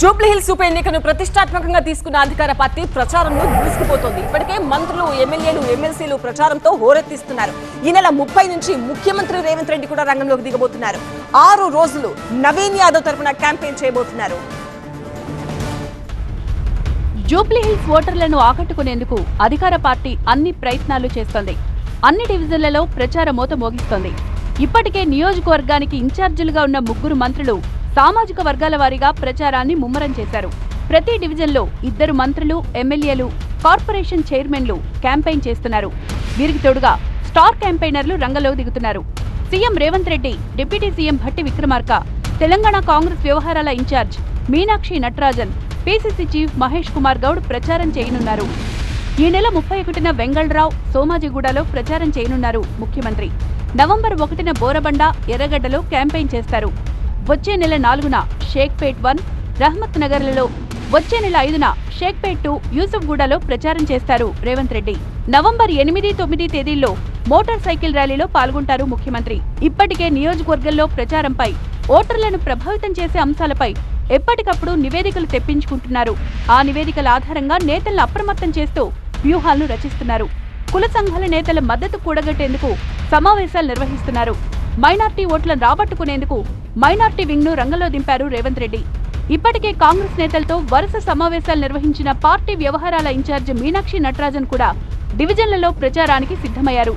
జూబ్లీహిల్స్ ఉప ఎన్నికను ప్రతిష్టాత్మకంగా తీసుకున్న అధికార పార్టీ ప్రచారంలో దూసుకుపోతోంది. ఇప్పటికే మంత్రులు ఎమ్మెల్యేలు ఎమ్మెల్సీలు ప్రచారంతో హోరెత్తిస్తున్నారు. ఈ నెల ముప్పై నుంచి ముఖ్యమంత్రి రేవంత్ రెడ్డి కూడా రంగంలోకి దిగబోతున్నారు. ఆరు రోజులు నవీన్ యాదవ్ తరపున క్యాంపెయిన్ చేయబోతున్నారు. జూబ్లీహిల్స్ ఓటర్లను ఆకట్టుకునేందుకు అధికార పార్టీ అన్ని ప్రయత్నాలు చేస్తోంది. అన్ని డివిజన్లలో ప్రచార మోత మోగిస్తోంది. ఇప్పటికే నియోజకవర్గానికి ఇన్ఛార్జీలుగా ఉన్న ముగ్గురు మంత్రులు సామాజిక వర్గాల వారీగా ప్రచారాన్ని ముమ్మరం చేశారు. ప్రతి డివిజన్లో ఇద్దరు మంత్రులు ఎమ్మెల్యేలు కార్పొరేషన్ చైర్మన్లు క్యాంపెయిన్ చేస్తున్నారు. వీరికి తోడుగా స్టార్ క్యాంపెయినర్లు రంగంలో దిగుతున్నారు. CM Revanth Reddy deputy CM Bhatti Vikramarka Telangana Congress వ్యవహారాల incharge Meenakshi Natarajan PCC chief Mahesh Kumar Goud ప్రచారం చేయనున్నారు. ఈ నెల ముప్పై ఒకటిన వెంగళరావు సోమాజిగూడలో ప్రచారం చేయనున్నారు ముఖ్యమంత్రి. నవంబర్ ఒకటిన బోరబండ ఎర్రగడ్డలో క్యాంపెయిన్ చేస్తారు. వచ్చే నెల నాలుగున షేక్పేట్ వన్ రహమత్ నగర్లలో వచ్చే నెల ఐదున షేక్పేట్ టూ యూసుఫ్గూడలో ప్రచారం చేస్తారు రేవంత్ రెడ్డి. నవంబర్ ఎనిమిది తొమ్మిది తేదీల్లో మోటార్ సైకిల్ ర్యాలీలో పాల్గొంటారు ముఖ్యమంత్రి. ఇప్పటికే నియోజకవర్గంలో ప్రచారంపై ఓటర్లను ప్రభావితం చేసే అంశాలపై ఎప్పటికప్పుడు నివేదికలు తెప్పించుకుంటున్నారు. ఆ నివేదికల ఆధారంగా నేతలను అప్రమత్తం చేస్తూ వ్యూహాలను రచిస్తున్నారు. కుల సంఘాల నేతల మద్దతు కూడగట్టేందుకు సమావేశాలు నిర్వహిస్తున్నారు. మైనార్టీ ఓట్లను రాబట్టుకునేందుకు మైనార్టీ వింగ్ను రంగంలో దింపారు రేవంత్ రెడ్డి. ఇప్పటికే కాంగ్రెస్ నేతలతో వరుస సమావేశాలు నిర్వహించిన పార్టీ వ్యవహారాల ఇన్ఛార్జి మీనాక్షి నటరాజన్ కూడా డివిజన్లలో ప్రచారానికి సిద్ధమయ్యారు.